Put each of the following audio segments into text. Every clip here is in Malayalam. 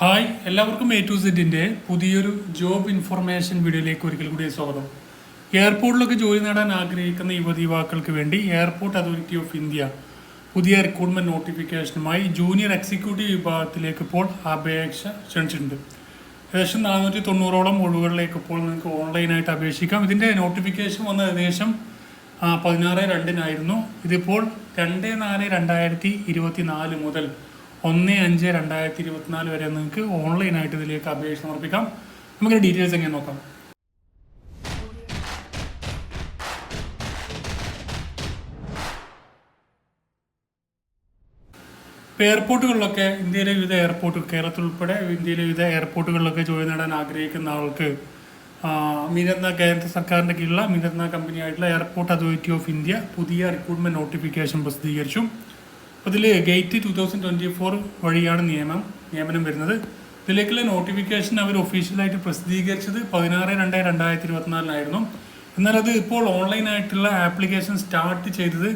ഹായ് എല്ലാവർക്കും എ ടു സെറ്റിന്റെ പുതിയൊരു ജോബ് ഇൻഫർമേഷൻ വീഡിയോയിലേക്ക് ഒരിക്കൽ കൂടി സ്വാഗതം. എയർപോർട്ടിലൊക്കെ ജോലി നേടാൻ ആഗ്രഹിക്കുന്ന യുവതി യുവാക്കൾക്ക് വേണ്ടി എയർപോർട്ട് അതോറിറ്റി ഓഫ് ഇന്ത്യ പുതിയ റിക്രൂട്ട്മെന്റ് നോട്ടിഫിക്കേഷനുമായി ജൂനിയർ എക്സിക്യൂട്ടീവ് വിഭാഗത്തിലേക്ക് ഇപ്പോൾ അപേക്ഷ ക്ഷണിച്ചിട്ടുണ്ട്. ഏകദേശം നാനൂറ്റി തൊണ്ണൂറോളം ഒഴിവുകളിലേക്ക് ഇപ്പോൾ നിങ്ങൾക്ക് ഓൺലൈനായിട്ട് അപേക്ഷിക്കാം. ഇതിന്റെ നോട്ടിഫിക്കേഷൻ വന്ന ഏകദേശം പതിനാറ് രണ്ടിനായിരുന്നു. ഇതിപ്പോൾ രണ്ട് നാല് രണ്ടായിരത്തി ഇരുപത്തി നാല് മുതൽ ഒന്ന് അഞ്ച് രണ്ടായിരത്തി ഇരുപത്തിനാല് വരെ നിങ്ങൾക്ക് ഓൺലൈനായിട്ട് ഇതിലേക്ക് അപേക്ഷ സമർപ്പിക്കാം നമുക്ക് ഡീറ്റെയിൽസ് എങ്ങനെ നോക്കാം? ഇപ്പോൾ എയർപോർട്ടുകളിലൊക്കെ ഇന്ത്യയിലെ വിവിധ എയർപോർട്ട് കേരളത്തിൽ ഉൾപ്പെടെ ഇന്ത്യയിലെ വിവിധ എയർപോർട്ടുകളിലൊക്കെ ജോലി നേടാൻ ആഗ്രഹിക്കുന്ന ആൾക്ക് മിനർന്ന കേന്ദ്ര സർക്കാരിന്റെ കീഴിലുള്ള മിനർന്ന കമ്പനിയായിട്ടുള്ള എയർപോർട്ട് അതോറിറ്റി ഓഫ് ഇന്ത്യ പുതിയ റിക്രൂട്ട്മെന്റ് നോട്ടിഫിക്കേഷൻ പ്രസിദ്ധീകരിച്ചു. അതിൽ GATE two thousand twenty four വഴിയാണ് നിയമം നിയമനം വരുന്നത്. ഇതിലേക്കുള്ള നോട്ടിഫിക്കേഷൻ അവർ ഒഫീഷ്യലായിട്ട് പ്രസിദ്ധീകരിച്ചത് പതിനാറ് രണ്ട് രണ്ടായിരത്തി ഇരുപത്തിനാലിനായിരുന്നു. എന്നാൽ അത് ഇപ്പോൾ ഓൺലൈനായിട്ടുള്ള ആപ്ലിക്കേഷൻ സ്റ്റാർട്ട് ചെയ്തത്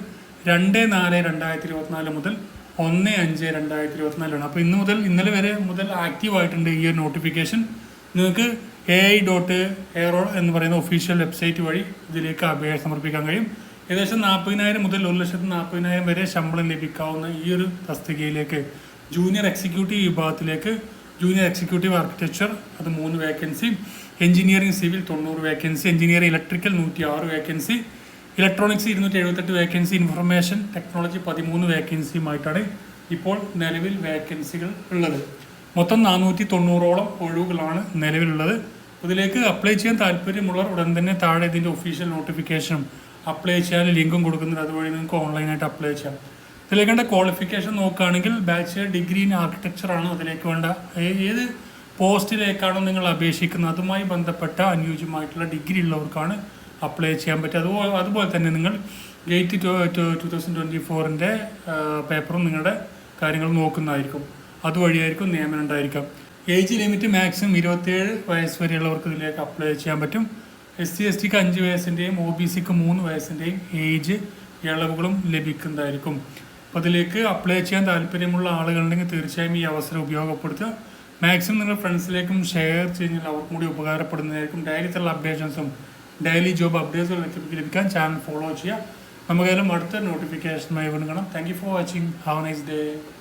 രണ്ട് നാല് രണ്ടായിരത്തി ഇരുപത്തിനാല് മുതൽ ഒന്ന് അഞ്ച് രണ്ടായിരത്തി ഇരുപത്തിനാലാണ് അപ്പോൾ ഇന്ന് മുതൽ ഇന്നലെ വരെ മുതൽ ആക്റ്റീവ് ആയിട്ടുണ്ട് ഈ ഒരു നോട്ടിഫിക്കേഷൻ നിങ്ങൾക്ക് എ ഐ ഡോട്ട് എയറോ എന്ന് പറയുന്ന ഒഫീഷ്യൽ വെബ്സൈറ്റ് വഴി ഇതിലേക്ക് അപേക്ഷ സമർപ്പിക്കാൻ കഴിയും. ഏകദേശം നാൽപ്പതിനായിരം മുതൽ ഒരു ലക്ഷത്തി നാൽപ്പതിനായിരം വരെ ശമ്പളം ലഭിക്കാവുന്ന ഈ ഒരു തസ്തികയിലേക്ക് ജൂനിയർ എക്സിക്യൂട്ടീവ് വിഭാഗത്തിലേക്ക് ജൂനിയർ എക്സിക്യൂട്ടീവ് ആർക്കിടെക്ചർ അത് മൂന്ന് വേക്കൻസി എഞ്ചിനീയറിംഗ് സിവിൽ തൊണ്ണൂറ് വേക്കൻസി എഞ്ചിനീയറിംഗ് ഇലക്ട്രിക്കൽ നൂറ്റി ആറ് വേക്കൻസി ഇലക്ട്രോണിക്സ് ഇരുന്നൂറ്റി എഴുപത്തെട്ട് വേക്കൻസി ഇൻഫർമേഷൻ ടെക്നോളജി പതിമൂന്ന് വേക്കൻസിയുമായിട്ടാണ് ഇപ്പോൾ നിലവിൽ വേക്കൻസികൾ ഉള്ളത്. മൊത്തം നാനൂറ്റി തൊണ്ണൂറോളം ഒഴിവുകളാണ് നിലവിലുള്ളത്. ഇതിലേക്ക് അപ്ലൈ ചെയ്യാൻ താല്പര്യമുള്ളവർ ഉടൻ തന്നെ താഴെ ഇതിന്റെ ഒഫീഷ്യൽ നോട്ടിഫിക്കേഷനും അപ്ലൈ ചെയ്യാൻ ലിങ്കും കൊടുക്കുന്നുണ്ട്. അതുവഴി നിങ്ങൾക്ക് ഓൺലൈനായിട്ട് അപ്ലൈ ചെയ്യാം. ഇതിലേക്ക് വേണ്ട ക്വാളിഫിക്കേഷൻ നോക്കുകയാണെങ്കിൽ ബാച്ചിലർ ഡിഗ്രി ഇൻ ആർക്കിടെക്ചർ ആണ് അതിലേക്ക് വേണ്ട. ഏത് പോസ്റ്റിലേക്കാണോ നിങ്ങൾ അപേക്ഷിക്കുന്നത്? അതുമായി ബന്ധപ്പെട്ട അനുയോജ്യമായിട്ടുള്ള ഡിഗ്രി ഉള്ളവർക്കാണ് അപ്ലൈ ചെയ്യാൻ പറ്റുക. അതുപോലെ അതുപോലെ തന്നെ നിങ്ങൾ ഗേറ്റ് ടു തൗസൻഡ് ട്വന്റി ഫോറിന്റെ പേപ്പറും നിങ്ങളുടെ കാര്യങ്ങൾ നോക്കുന്നതായിരിക്കും. അതുവഴിയായിരിക്കും നിയമനം ഉണ്ടായിരിക്കാം ഏജ് ലിമിറ്റ് മാക്സിമം ഇരുപത്തേഴ് വയസ്സ് വരെയുള്ളവർക്ക് ഇതിലേക്ക് അപ്ലൈ ചെയ്യാൻ പറ്റും. എസ് സി എസ് ടിക്ക് അഞ്ച് വയസ്സിന്റെയും ഒ ബി സിക്ക് മൂന്ന് വയസ്സിന്റെയും ഏജ് ഇളവുകളും ലഭിക്കുന്നതായിരിക്കും. അപ്പോൾ അതിലേക്ക് അപ്ലൈ ചെയ്യാൻ താല്പര്യമുള്ള ആളുകളുണ്ടെങ്കിൽ തീർച്ചയായും ഈ അവസരം ഉപയോഗപ്പെടുത്തുക. മാക്സിമം നിങ്ങൾ ഫ്രണ്ട്സിലേക്കും ഷെയർ ചെയ്യുന്നതിൽ അവർക്കും കൂടി ഉപകാരപ്പെടുന്നതായിരിക്കും. ഡയറിത്തുള്ള അപ്ഡേഷൻസും ഡെയിലി ജോബ് അപ്ഡേറ്റ്സും ലഭിക്കാൻ ചാനൽ ഫോളോ ചെയ്യുക. നമുക്കായാലും അടുത്ത നോട്ടിഫിക്കേഷനുമായി വീണ്ടും thank you for watching have nice day